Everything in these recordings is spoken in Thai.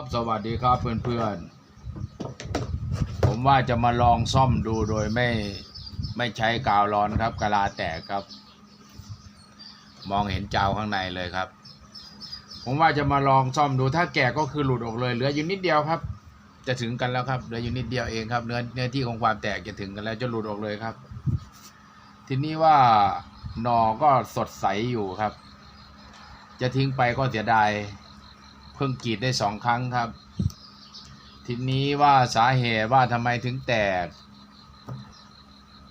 ครับสวัสดีครับเพื่อนๆ ผมว่าจะมาลองซ่อมดูโดยไม่ไม่ใช้กาวร้อนครับกะลาแตกครับ มองเห็นเจ้าข้างในเลยครับ ผมว่าจะมาลองซ่อมดูถ้าแก่ก็คือหลุดออกเลยเหลืออยู่นิดเดียวครับ จะถึงกันแล้วครับเหลืออยู่นิดเดียวเองครับเนื้อเนื้อที่ของความแตกจะถึงกันแล้วจะหลุดออกเลยครับ ทีนี้ว่าหนอก็สดใสอยู่ครับ จะทิ้งไปก็เสียดาย เพิ่งกรีดได้สองครั้งครับ ทีนี้ว่าสาเหตุว่าทำไมถึงแตก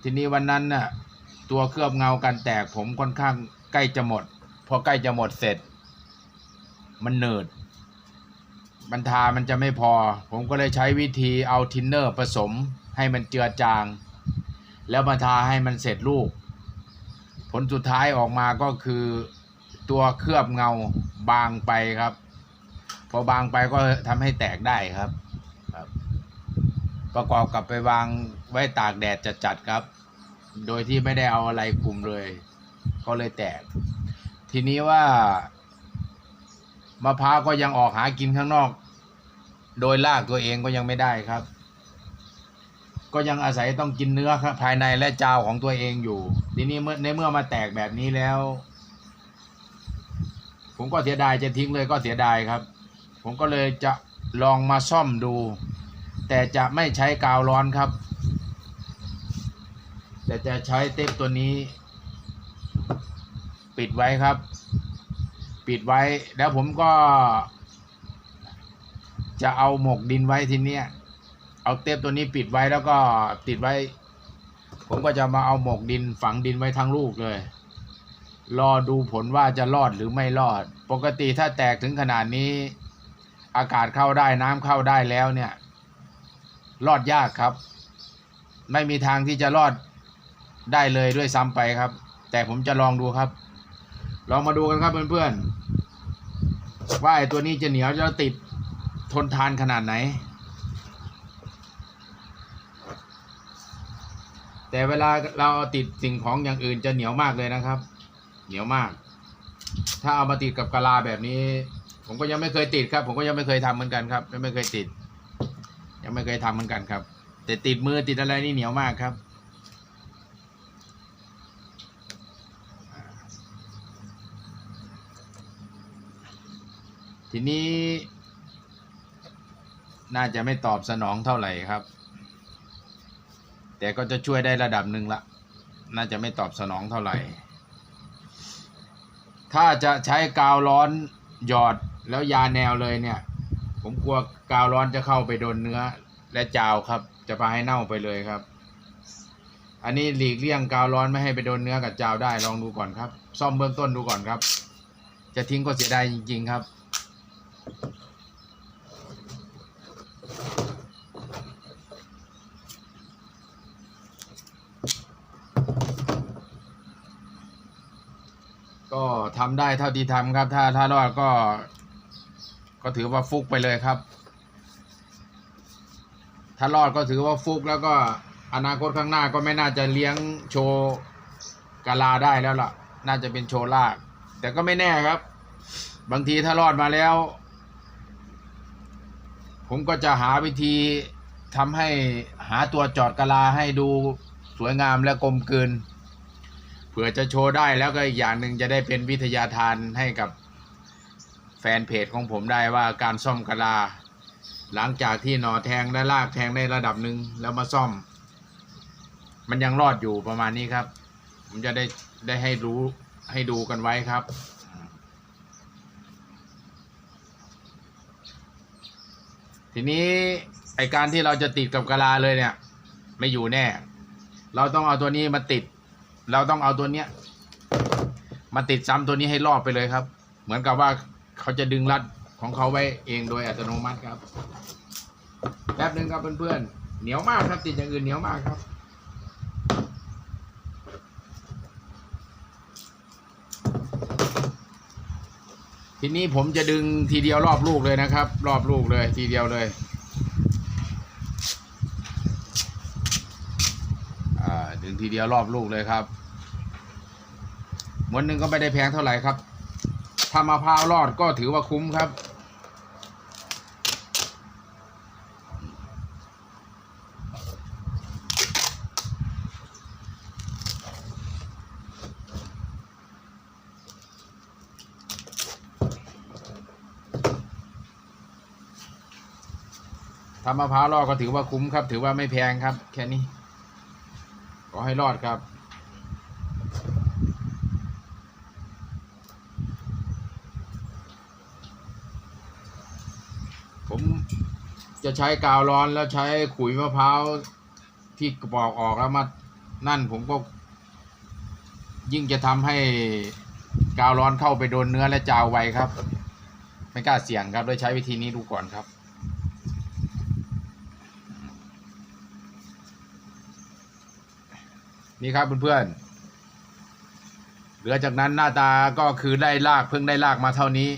ทีนี้วันนั้นน่ะตัวเคลือบเงากันแตกผมค่อนข้างใกล้จะหมด พอใกล้จะหมดเสร็จ มันเหนิดบรรทามันจะไม่พอ ผมก็เลยใช้วิธีเอาทินเนอร์ผสมให้มันเจือจาง แล้วบรรทาให้มันเสร็จลูก ผลสุดท้ายออกมาก็คือตัวเคลือบเงาบางไปครับ พอบางไปก็ทำให้แตกได้ครับครับ ประกอบกับไปวางไว้ตากแดดจัดๆครับ โดยที่ไม่ได้เอาอะไรคุมเลย ก็เลยแตก ทีนี้ว่ามะพร้าวก็ยังออกหากินข้างนอก โดยลากตัวเองก็ยังไม่ได้ครับ ก็ยังอาศัยต้องกินเนื้อครับภายในและจาวของตัวเองอยู่ ทีนี้เมื่อในเมื่อมาแตกแบบนี้แล้ว ผมก็เสียดายจะทิ้งเลยก็เสียดายครับ ผมก็เลยจะลองมาซ่อมดู แต่จะไม่ใช้กาวร้อนครับ แต่จะใช้เทปตัวนี้ ปิดไว้ครับ ปิดไว้แล้วผมก็ จะเอาหมกดินไว้ทีเนี้ยเอาเทปตัวนี้ปิดไว้แล้วก็ติดไว้ ผมก็จะมาเอาหมกดินฝังดินไว้ทั้งลูกเลย รอดูผลว่าจะรอดหรือไม่รอด ปกติถ้าแตกถึงขนาดนี้ อากาศเข้าได้น้ำเข้าได้แล้วเนี่ยรอดยากครับ ไม่มีทางที่จะรอดได้เลยด้วยซ้ำไปครับ แต่ผมจะลองดูครับ ลองมาดูกันครับเพื่อนๆว่าไอ้ตัวนี้จะเหนียวจะติดทนทานขนาดไหน แต่เวลาเราเอาติดสิ่งของอย่างอื่นจะเหนียวมากเลยนะครับ เหนียวมาก ถ้าเอามาติดกับกะลาแบบนี้ ผมก็ยังไม่เคยติดครับ ผมก็ยังไม่เคยทำเหมือนกันครับยังไม่เคยติด ยังไม่เคยทำเหมือนกันครับ แต่ติดมือติดอะไรนี่เหนียวมากครับทีนี้ น่าจะไม่ตอบสนองเท่าไหร่ครับ แต่ก็จะช่วยได้ระดับหนึ่งละ น่าจะไม่ตอบสนองเท่าไหร่ ถ้าจะใช้กาวร้อนหยอด แล้วยาแนวเลยเนี่ย ผมกลัวกาวร้อนจะเข้าไปโดนเนื้อ และจาวครับ จะพาให้เน่าไปเลยครับ อันนี้หลีกเลี่ยงกาวร้อนไม่ให้ไปโดนเนื้อกับจาวได้ลองดูก่อนครับ ซ่อมเบื้องต้นดูก่อนครับ จะทิ้งก็เสียดายจริง ๆครับก็ทำได้เท่าที่ทำครับ ถ้าถ้ารอดก็ ก็ถือว่าฟุกไปเลยครับ ถ้ารอดก็ถือว่าฟุกแล้วก็อนาคตข้างหน้าก็ไม่น่าจะเลี้ยงโชว์กาลาได้แล้วล่ะ น่าจะเป็นโชว์ลาก แต่ก็ไม่แน่ครับ บางทีถ้ารอดมาแล้ว ผมก็จะหาวิธีทำให้หาตัวจอดกาลาให้ดูสวยงามและกลมกลืนเผื่อจะโชว์ได้แล้วก็อีกอย่างหนึ่งจะได้เป็นวิทยาทานให้กับ แฟนเพจของผมได้ว่าการซ่อมกะลา หลังจากที่หนอแทงและลากแทงได้ระดับหนึ่งแล้วมาซ่อม มันยังรอดอยู่ประมาณนี้ครับ ผมจะได้ได้ให้รู้ให้ดูกันไว้ครับทีนี้ไอการที่เราจะติดกับกะลาเลยเนี่ย ไม่อยู่แน่ เราต้องเอาตัวนี้มาติด เราต้องเอาตัวเนี้ยมาติดซ้ำตัวนี้ให้รอบไปเลยครับ เหมือนกับว่า เขาจะดึงรัดของเขาไว้เองโดยอัตโนมัติครับแป๊บหนึ่งครับเพื่อนๆเหนียวมากครับติดอย่างอื่นเหนียวมากครับ ทีนี้ผมจะดึงทีเดียวรอบลูกเลยนะครับ รอบลูกเลยทีเดียวเลยดึงทีเดียวรอบลูกเลยครับม้วนหนึ่งก็ไม่ได้แพงเท่าไหร่ครับ ถ้ามะพร้าวรอดก็ถือว่าคุ้มครับ ทำมะพร้าวรอดก็ถือว่าคุ้มครับ ถือว่าไม่แพงครับ แค่นี้ ขอให้รอดครับ จะใช้กาวร้อนแล้วใช้ขุยมะพร้าวที่กระบอกออกแล้วมานั่นผมก็ ยิ่งจะทำให้กาวร้อนเข้าไปโดนเนื้อและจาวไวครับ ไม่กล้าเสี่ยงครับเลยใช้วิธีนี้ดูก่อนครับนี่ครับเพื่อนๆ เหลือจากนั้นหน้าตาก็คือได้ลากเพิ่งได้ลากมาเท่านี้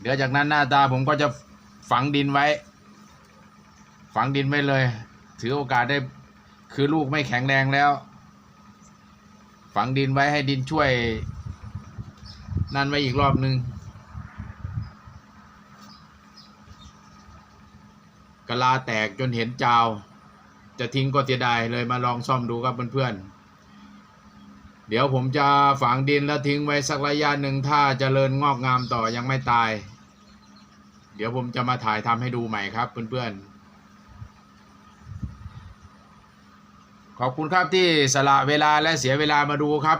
เดี๋ยวจากนั้นหน้าตาผมก็จะ ฝังดินไว้ ฝังดินไว้เลย ถือโอกาสได้คือลูกไม่แข็งแรงแล้ว ฝังดินไว้ให้ดินช่วย นั่นไว้อีกรอบนึงกะลาแตกจนเห็นจาว จะทิ้งก็เสียดายเลยมาลองซ่อมดูครับเพื่อนๆเดี๋ยวผมจะฝังดินแล้วทิ้งไว้สักระยะหนึ่งถ้าจเจริญงอกงามต่อยังไม่ตาย เดี๋ยวผมจะมาถ่ายทำให้ดูใหม่ครับ เพื่อนๆ ขอบคุณครับที่สละเวลาและเสียเวลามาดูครับ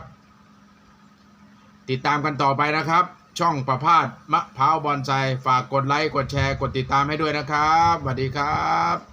ติดตามกันต่อไปนะครับ ช่องประพาสมะพร้าวบอนไซฝากกดไลค์ กดแชร์ กดติดตามให้ด้วยนะครับสวัสดีครับ